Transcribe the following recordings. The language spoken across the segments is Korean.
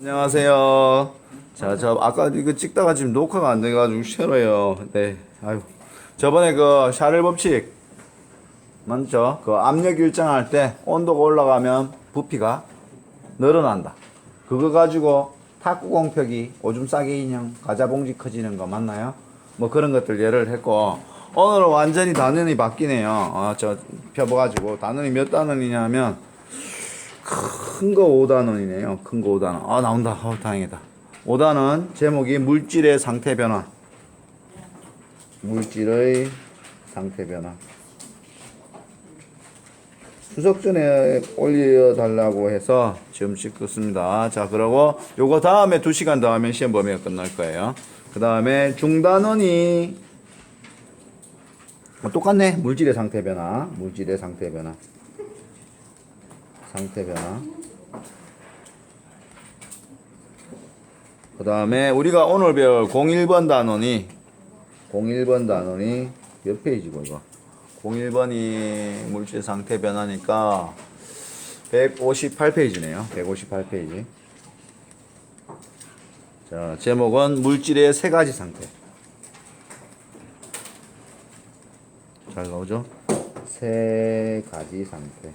안녕하세요. 자, 저 아까 이거 찍다가 지금 녹화가 안 돼가지고 싫어요. 네, 아유. 저번에 그 샤를 법칙 맞죠? 그 압력 일정할 때 온도가 올라가면 부피가 늘어난다. 그거 가지고 탁구 공표기, 오줌 싸기 인형, 과자 봉지 커지는 거 맞나요? 뭐 그런 것들 예를 했고 오늘은 완전히 단원이 바뀌네요. 아, 저 펴봐가지고 단원이 몇 단원이냐면 큰 거 5단원이네요. 큰 거 5단원. 아, 나온다. 어, 다행이다. 5단원 제목이 물질의 상태 변화. 물질의 상태 변화. 수석 전에 올려달라고 해서 지금 찍었습니다. 자, 그러고 요거 다음에 2시간 더 하면 시험 범위가 끝날 거예요. 그 다음에 중단원이 어, 똑같네. 물질의 상태 변화. 물질의 상태 변화. 상태 변화. 그 다음에 우리가 오늘 배울 01번 단원이 01번 단원이 몇 페이지고 이거? 01번이 물질 상태 변화니까 158페이지네요. 158페이지. 자 제목은 물질의 세 가지 상태. 잘 나오죠? 세 가지 상태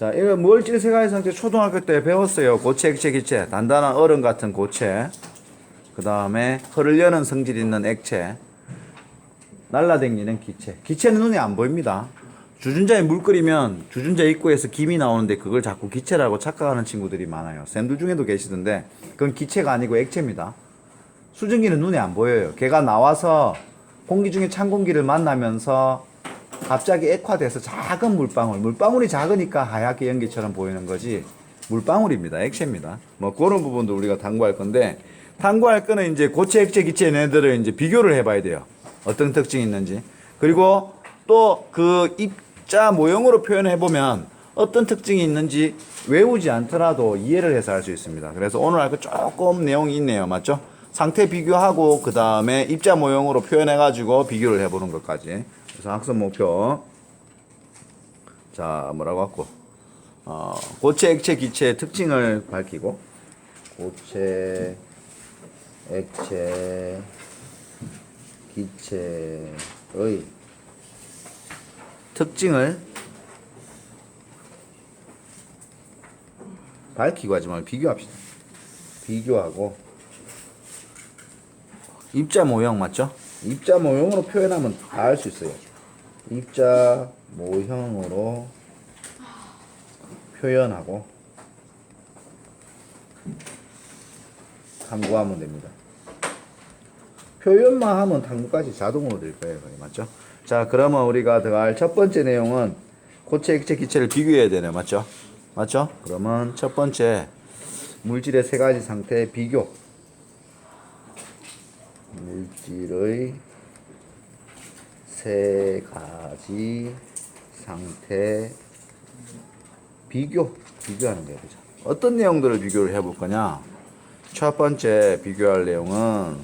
자, 이거 가지 상태 초등학교 때 배웠어요. 고체, 액체, 기체. 단단한 얼음 같은 고체. 그 다음에 흐르려는 성질 있는 액체. 날라다니는 기체. 기체는 눈에 안 보입니다. 주준자에 물 끓이면 주준자 입구에서 김이 나오는데 그걸 자꾸 기체라고 착각하는 친구들이 많아요. 쌤들 중에도 계시던데 그건 기체가 아니고 액체입니다. 수증기는 눈에 안 보여요. 걔가 나와서 공기 중에 찬 공기를 만나면서 갑자기 액화돼서 작은 물방울, 물방울이 작으니까 하얗게 연기처럼 보이는 거지 물방울입니다. 액체입니다. 뭐 그런 부분도 우리가 탐구할 건데 탐구할 거는 이제 고체, 액체, 기체 얘네들을 이제 비교를 해봐야 돼요. 어떤 특징이 있는지. 그리고 또 그 입자 모형으로 표현해 보면 어떤 특징이 있는지 외우지 않더라도 이해를 해서 할 수 있습니다. 그래서 오늘 할 거 조금 내용이 있네요. 맞죠? 상태 비교하고 그 다음에 입자 모형으로 표현해 가지고 비교를 해보는 것까지. 그래서 학습 목표. 자, 뭐라고 했고. 어, 고체, 액체, 기체의 특징을 밝히고. 고체, 액체, 기체의 특징을 밝히고 하지 말고 비교합시다. 비교하고 입자 모형 맞죠? 입자 모형으로 표현하면 다 알 수 있어요. 입자 모형으로 표현하고 탐구하면 됩니다. 표현만 하면 탐구까지 자동으로 될 거예요. 맞죠? 자, 그러면 우리가 들어갈 첫 번째 내용은 고체, 액체, 기체를 비교해야 되네요. 맞죠? 맞죠? 그러면 첫 번째 물질의 세 가지 상태 비교. 물질의 세 가지 상태 비교 비교하는 거예요. 그죠? 어떤 내용들을 비교를 해볼 거냐? 첫 번째 비교할 내용은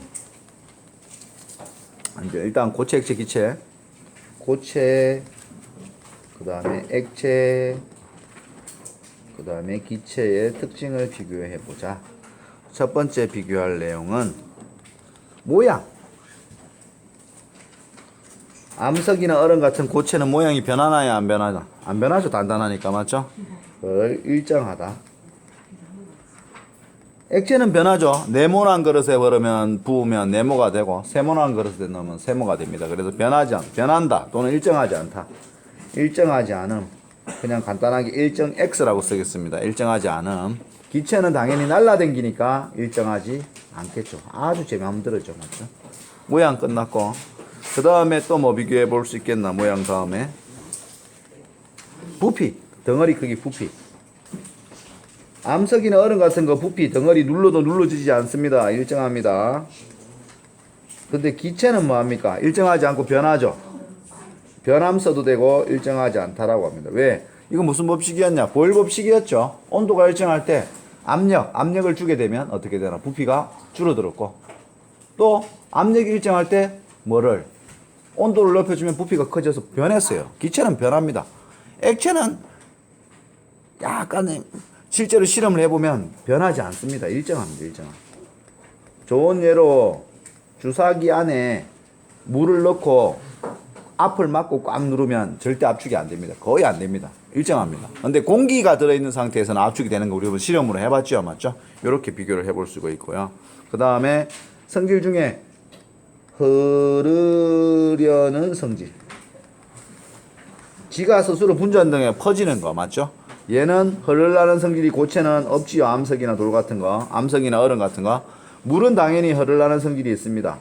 이제 일단 고체, 액체, 기체, 고체, 그 다음에 액체, 그 다음에 기체의 특징을 비교해 보자. 첫 번째 비교할 내용은 모양. 암석이나 얼음 같은 고체는 모양이 변하나요? 안 변하나? 안 변하죠. 단단하니까 맞죠? 그걸 일정하다. 액체는 변하죠. 네모난 그릇에 버르면 부으면 네모가 되고 세모난 그릇에 넣으면 세모가 됩니다. 그래서 변하지 않, 변한다 또는 일정하지 않다. 일정하지 않음. 그냥 간단하게 일정 X라고 쓰겠습니다. 일정하지 않음. 기체는 당연히 날라댕기니까 일정하지 않겠죠. 아주 제 마음대로죠. 맞죠? 모양 끝났고 그 다음에 또 뭐 비교해 볼 수 있겠나 모양 다음에 부피 덩어리 크기 부피 암석이나 얼음 같은 거 부피 덩어리 눌러도 눌러지지 않습니다. 일정합니다. 근데 기체는 뭐합니까? 일정하지 않고 변하죠. 변함 써도 되고 일정하지 않다라고 합니다. 왜? 이거 무슨 법칙이었냐? 보일 법칙이었죠. 온도가 일정할 때 압력, 압력을 주게 되면 어떻게 되나? 부피가 줄어들었고 또 압력이 일정할 때 뭐를 온도를 높여주면 부피가 커져서 변했어요. 기체는 변합니다. 액체는 약간 실제로 실험을 해보면 변하지 않습니다. 일정합니다. 일정. 좋은 예로 주사기 안에 물을 넣고 앞을 막고 꽉 누르면 절대 압축이 안 됩니다. 거의 안 됩니다. 일정합니다. 근데 공기가 들어있는 상태에서는 압축이 되는 거 우리 한번 실험으로 해봤죠. 맞죠? 이렇게 비교를 해볼 수가 있고요. 그 다음에 성질 중에 흐르려는 성질. 지가 스스로 분전 등에 퍼지는 거 맞죠? 얘는 흐르려는 성질이 고체는 없지요. 암석이나 돌 같은 거, 암석이나 얼음 같은 거. 물은 당연히 흐르려는 성질이 있습니다.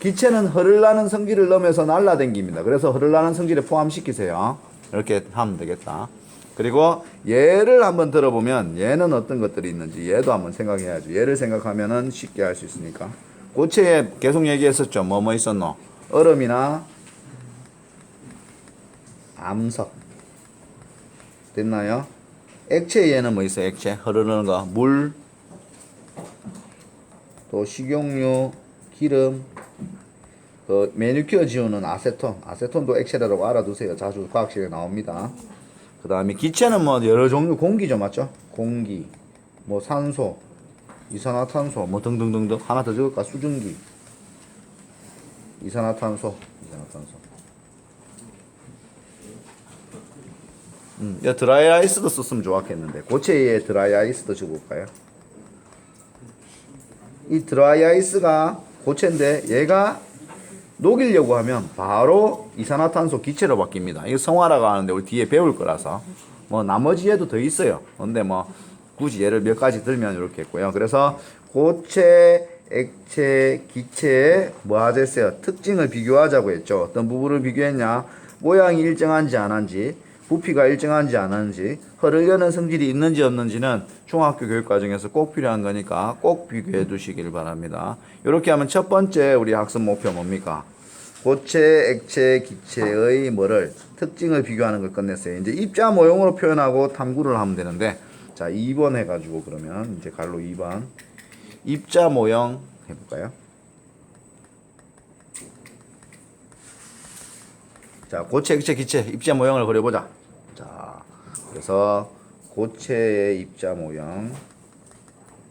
기체는 흐르려는 성질을 넣으면서 날라댕깁니다. 그래서 흐르려는 성질에 포함시키세요. 이렇게 하면 되겠다. 그리고 얘를 한번 들어보면 얘는 어떤 것들이 있는지 얘도 한번 생각해야죠. 얘를 생각하면은 쉽게 할 수 있으니까. 고체에 계속 얘기했었죠. 뭐뭐 있었노? 얼음이나 암석. 됐나요? 액체에는 뭐 있어요? 액체 흐르는 거, 물, 또 식용유, 기름, 그 매니큐어 지우는 아세톤, 아세톤도 액체라고 알아두세요. 자주 과학실에 나옵니다. 그 다음에 기체는 뭐 여러 종류 공기죠, 맞죠? 공기, 뭐 산소, 이산화탄소, 뭐 등등등등 하나 더 적을까? 수증기, 이산화탄소, 이산화탄소. 음, 야, 드라이 아이스도 썼으면 좋았겠는데 고체에 드라이 아이스도 적을까요? 이 드라이 아이스가 고체인데 얘가 녹이려고 하면 바로 이산화탄소 기체로 바뀝니다. 이거 성화라고 하는데 우리 뒤에 배울 거라서 뭐 나머지 얘도 더 있어요. 근데 뭐 굳이 얘를 몇 가지 들면 이렇게 했고요. 그래서 고체, 액체, 기체의 뭐 하겠어요? 특징을 비교하자고 했죠. 어떤 부분을 비교했냐? 모양이 일정한지 안 한지, 부피가 일정한지 안 한지, 흐르려는 성질이 있는지 없는지는 중학교 교육 과정에서 꼭 필요한 거니까 꼭 비교해 두시길 바랍니다. 이렇게 하면 첫 번째 우리 학습 목표 뭡니까? 고체, 액체, 기체의 뭐를 특징을 비교하는 걸 끝냈어요. 이제 입자 모형으로 표현하고 탐구를 하면 되는데 자 2번 해 가지고 그러면 이제 갈로 2번 입자 모형 해 볼까요? 자 고체, 액체, 기체 입자 모형을 그려보자. 자 그래서 고체의 입자 모형,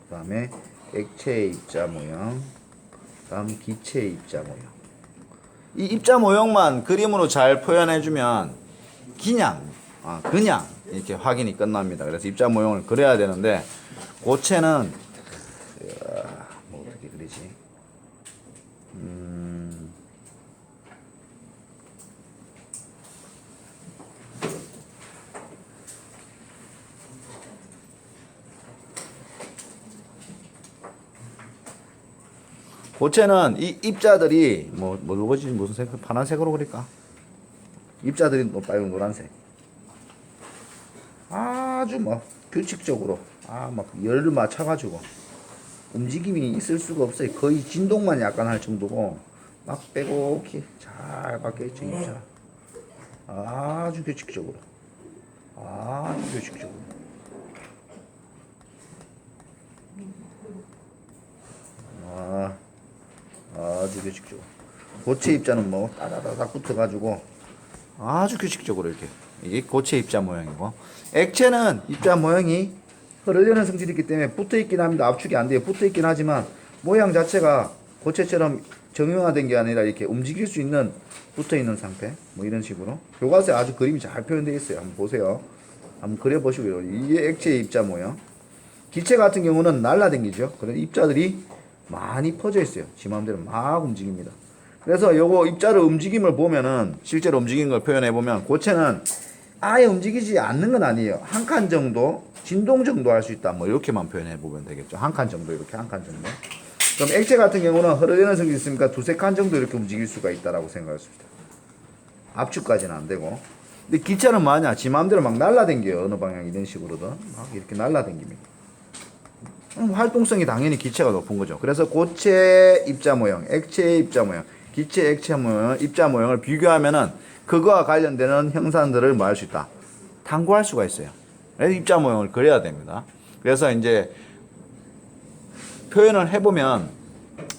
그 다음에 액체의 입자 모형, 그 다음 기체의 입자 모형. 이 입자 모형만 그림으로 잘 표현해주면 그냥 아, 그냥 이렇게 확인이 끝납니다. 그래서 입자 모형을 그려야 되는데 고체는 어, 뭐 어떻게 그리지? 음, 고체는 이 입자들이 뭐 뭐지 무슨 색 파란색으로 그릴까? 입자들이 뭐 빨간 노란색. 아주 뭐 규칙적으로 아막 열을 맞춰가지고 움직임이 있을 수가 없어요. 거의 진동만 약간 할 정도고 막 빼곡히 잘 박혀 있죠 입자. 아주 규칙적으로 아주 규칙적으로. 아. 아주 규칙적으로 고체 입자는 뭐 따다다닥 붙어가지고 아주 규칙적으로 이렇게. 이게 고체 입자 모양이고. 액체는 입자 모양이 흐르려는 성질이 있기 때문에 붙어 있긴 합니다. 압축이 안 돼요. 붙어 있긴 하지만 모양 자체가 고체처럼 정형화된 게 아니라 이렇게 움직일 수 있는 붙어 있는 상태. 뭐 이런 식으로. 교과서에 아주 그림이 잘 표현되어 있어요. 한번 보세요. 한번 그려보시고요. 이게 액체의 입자 모양. 기체 같은 경우는 날라댕기죠. 그래서 입자들이 많이 퍼져 있어요. 지 마음대로 막 움직입니다. 그래서 요거 입자를 움직임을 보면은 실제로 움직이는 걸 표현해 보면 고체는 아예 움직이지 않는 건 아니에요. 한 칸 정도 진동 정도 할 수 있다. 뭐 이렇게만 표현해 보면 되겠죠. 한 칸 정도 이렇게 한 칸 정도. 그럼 액체 같은 경우는 흐르려는 성질이 있으니까 두세 칸 정도 이렇게 움직일 수가 있다라고 있다. 압축까지는 안 되고. 근데 기체는 뭐냐? 지 마음대로 막 날라댕겨요. 어느 방향 이런 식으로든 막 이렇게 날라댕깁니다. 음, 활동성이 당연히 기체가 높은 거죠. 그래서 고체 입자 모형, 액체 입자 모형, 기체 액체 모형, 입자 모형을 비교하면은 그거와 관련되는 형상들을 뭐 할 수 있다. 탐구할 수가 있어요. 그래서 입자 모형을 그려야 됩니다. 그래서 이제 표현을 해보면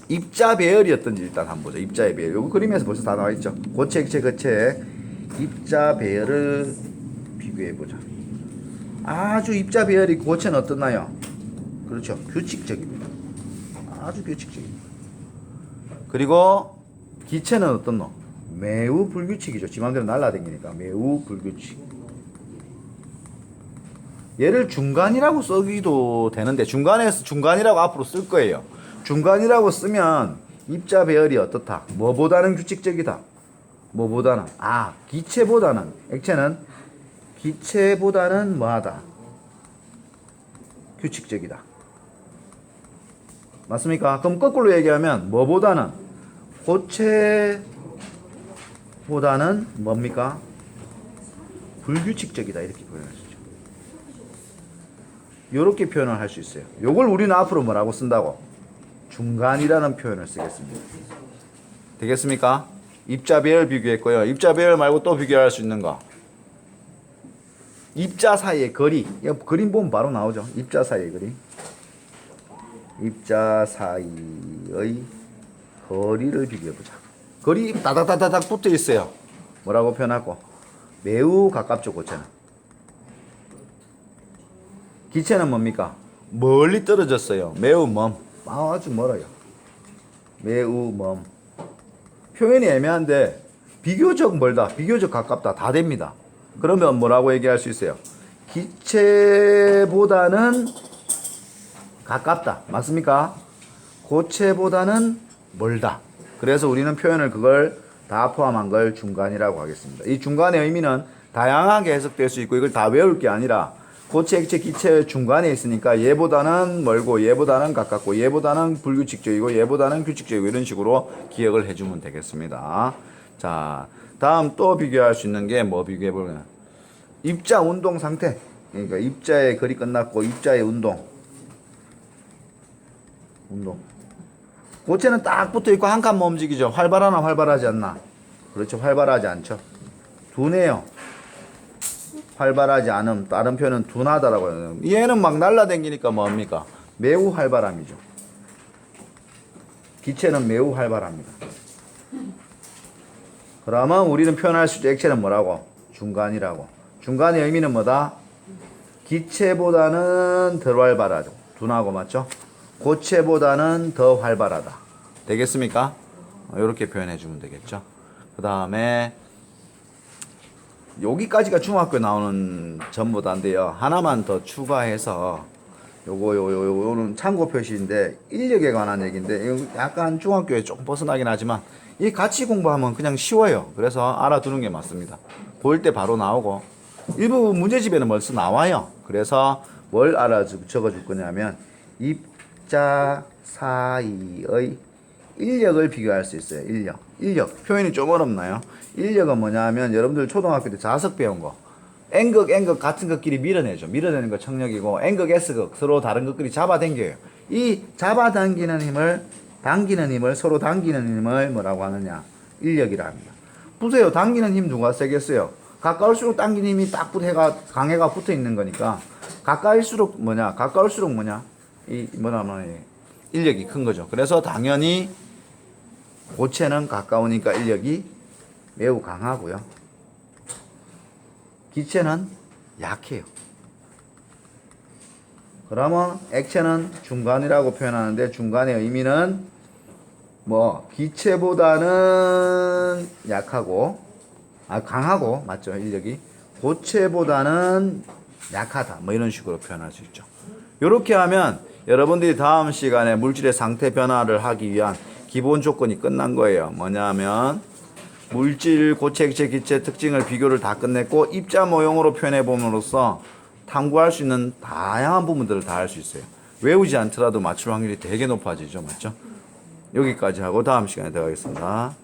입자 배열이 어떤지 일단 한번 보죠. 입자의 배열. 요거 그림에서 벌써 다 나와 있죠. 고체, 액체, 거체 입자 배열을 비교해 보자. 아주 입자 배열이 고체는 어떻나요? 그렇죠. 규칙적입니다. 아주 규칙적입니다. 그리고 기체는 어떻노? 매우 불규칙이죠. 지맘대로 날라다니니까 매우 불규칙. 얘를 중간이라고 쓰기도 되는데 중간에서 중간이라고 앞으로 쓸 거예요. 중간이라고 쓰면 입자 배열이 어떻다? 뭐보다는 규칙적이다. 뭐보다는 아 기체보다는 액체는 기체보다는 뭐하다? 규칙적이다. 맞습니까? 그럼 거꾸로 얘기하면 뭐보다는 고체보다는 뭡니까? 불규칙적이다 이렇게 있죠. 이렇게 표현을 할 수 있어요. 요걸 우리는 앞으로 뭐라고 쓴다고? 중간이라는 표현을 쓰겠습니다. 되겠습니까? 입자 배열 비교했고요. 입자 배열 말고 또 비교할 수 있는 거. 입자 사이의 거리. 그림 보면 바로 나오죠. 입자 사이의 거리. 입자 사이의 거리를 비교해 보자. 거리 다닥다닥 붙어 있어요. 뭐라고 표현하고? 매우 가깝죠, 고체는. 기체는 뭡니까? 멀리 떨어졌어요. 매우 먼. 아주 멀어요. 매우 먼. 표현이 애매한데 비교적 멀다, 비교적 가깝다 다 됩니다. 그러면 뭐라고 얘기할 수 있어요? 기체보다는 가깝다. 맞습니까? 고체보다는 멀다. 그래서 우리는 표현을 그걸 다 포함한 걸 중간이라고 하겠습니다. 이 중간의 의미는 다양하게 해석될 수 있고 이걸 다 외울 게 아니라 고체, 액체, 기체 중간에 있으니까 얘보다는 멀고 얘보다는 가깝고 얘보다는 불규칙적이고 얘보다는 규칙적이고 이런 식으로 기억을 해주면 되겠습니다. 자, 다음 또 비교할 수 있는 게 뭐 비교해 보면 입자 운동 상태. 그러니까 입자의 거리 끝났고 입자의 운동. 운동. 고체는 딱 붙어 있고 한 칸만 움직이죠. 활발하나 활발하지 않나? 그렇죠. 활발하지 않죠. 둔해요. 활발하지 않음. 다른 표현은 둔하다라고 해요. 얘는 막 날라다니니까 뭡니까? 매우 활발함이죠. 기체는 매우 활발합니다. 그러면 우리는 표현할 수 있는 액체는 뭐라고? 중간이라고. 중간의 의미는 뭐다? 기체보다는 덜 활발하죠. 둔하고 맞죠? 고체보다는 더 활발하다. 되겠습니까? 이렇게 표현해 주면 되겠죠. 그 다음에 여기까지가 중학교 나오는 전보다인데요. 하나만 더 추가해서 요거 요요 요, 요는 참고 표시인데 인력에 관한 얘기인데 약간 중학교에 조금 벗어나긴 하지만 이 같이 공부하면 그냥 쉬워요. 그래서 알아두는 게 맞습니다. 보일 때 바로 나오고 일부 문제집에는 벌써 나와요. 그래서 뭘 알아 적어줄 거냐면 입 자 사이의 인력을 비교할 수 있어요. 인력. 인력. 표현이 좀 어렵나요? 인력은 뭐냐면 여러분들 초등학교 때 자석 배운 거. N극, N극 같은 것끼리 밀어내죠. 밀어내는 거 청력이고 N극, S극 서로 다른 것끼리 잡아당겨요. 이 잡아당기는 힘을 당기는 힘을 서로 당기는 힘을 뭐라고 하느냐? 인력이라 합니다. 보세요. 당기는 힘 누가 세겠어요? 가까울수록 당기는 힘이 딱 붙어가 강해가 붙어 있는 거니까 가까울수록 뭐냐? 가까울수록 뭐냐? 이 뭐냐면 인력이 큰 거죠. 그래서 당연히 고체는 가까우니까 인력이 매우 강하고요. 기체는 약해요. 그러면 액체는 중간이라고 표현하는데 중간의 의미는 뭐 기체보다는 약하고 아 강하고 맞죠 인력이 고체보다는 약하다 뭐 이런 식으로 표현할 수 있죠. 이렇게 하면 여러분들이 다음 시간에 물질의 상태 변화를 하기 위한 기본 조건이 끝난 거예요. 뭐냐면 물질, 고체, 액체, 기체 특징을 비교를 다 끝냈고 입자 모형으로 표현해 봄으로써 탐구할 수 있는 다양한 부분들을 다 할 수 있어요. 외우지 않더라도 맞출 확률이 되게 높아지죠. 맞죠? 여기까지 하고 다음 시간에 들어가겠습니다.